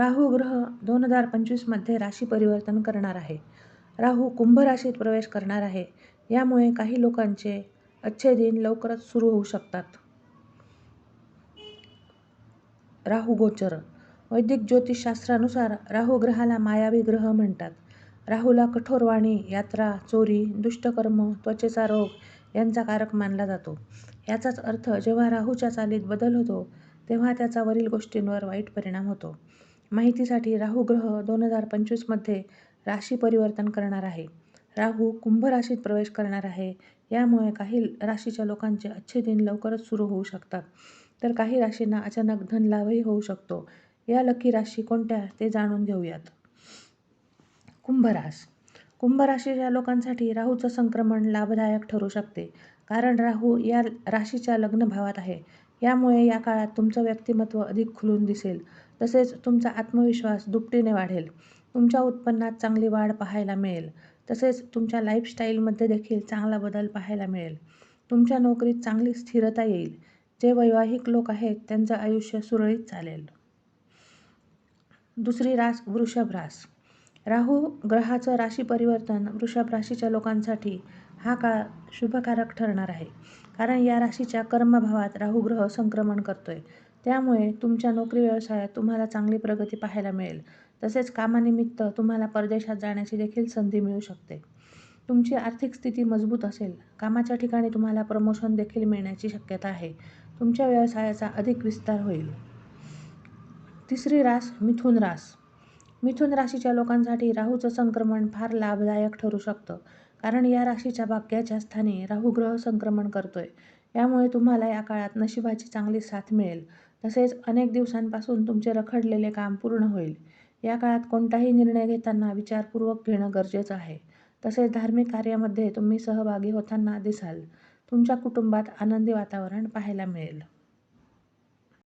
राहू ग्रह दोन हजार पंचवीसमध्ये राशी परिवर्तन करणार आहे. राहू कुंभ राशीत प्रवेश करणार आहे. यामुळे काही लोकांचे अच्छे दिन लवकरच सुरू होऊ शकतात. राहू गोचर. वैदिक ज्योतिषशास्त्रानुसार राहू ग्रहाला मायावी ग्रह म्हणतात. राहूला कठोर वाणी यात्रा चोरी दुष्टकर्म त्वचेचा रोग यांचा कारक मानला जातो. याचाच अर्थ जेव्हा राहूच्या चालीत बदल होतो तेव्हा त्याचा वरील गोष्टींवर वाईट परिणाम होतो. माहितीसाठी राहू ग्रह दोन हजार पंचवीसमध्ये राशी परिवर्तन करणार आहे. राहू कुंभ राशीत प्रवेश करणार आहे. यामुळे काही राशीच्या लोकांचे अच्छे दिन लवकरच सुरू होऊ शकतात. तर काही राशींना अचानक धनलाभही होऊ शकतो. या लकी राशी कोणत्या ते जाणून घेऊयात. कुंभ रास. कुंभ राशीच्या लोकांसाठी राहूचं संक्रमण लाभदायक ठरू शकते. कारण राहू या राशीच्या लग्न भावात आहे. यामुळे या काळात तुमचं व्यक्तिमत्व अधिक खुलून दिसेल. तसेच तुमचा आत्मविश्वास दुपटीने वाढेल. तुमच्या उत्पन्नात चांगली वाढ पाहायला मिळेल. तसेच तुमच्या लाईफस्टाईलमध्ये देखील चांगला बदल पाहायला मिळेल. तुमच्या नोकरीत चांगली स्थिरता येईल. जे वैवाहिक लोक आहेत त्यांचं आयुष्य सुरळीत चालेल. दुसरी रास वृषभ रास. राहू ग्रहाचं राशी परिवर्तन वृषभ राशीच्या लोकांसाठी हा काळ शुभकारक ठरणार आहे. कारण या राशीच्या कर्मभावात राहुग्रह संक्रमण संक्रमण करतोय. त्यामुळे तुमच्या नोकरी व्यवसायात तुम्हाला चांगली प्रगती पाहायला मिळेल. तसेच कामानिमित्त तुम्हाला परदेशात जाण्याची देखील संधी मिळू शकते. तुमची आर्थिक स्थिती मजबूत असेल. कामाच्या ठिकाणी तुम्हाला प्रमोशन देखील मिळण्याची शक्यता आहे. तुमच्या व्यवसायाचा अधिक विस्तार होईल. तिसरी रास मिथुन रास. मिथुन राशीच्या लोकांसाठी राहूचं संक्रमण फार लाभदायक ठरू शकतं. कारण या राशीच्या भाग्याच्या स्थानी राहू ग्रह संक्रमण करतोय. यामुळे तुम्हाला या काळात नशिबाची चांगली साथ मिळेल. तसेच अनेक दिवसांपासून तुमचे रखडलेले काम पूर्ण होईल. या काळात कोणताही निर्णय घेताना विचारपूर्वक घेणं गरजेचं आहे. तसेच धार्मिक कार्यामध्ये तुम्ही सहभागी होताना दिसाल. तुमच्या कुटुंबात आनंदी वातावरण पाहायला मिळेल.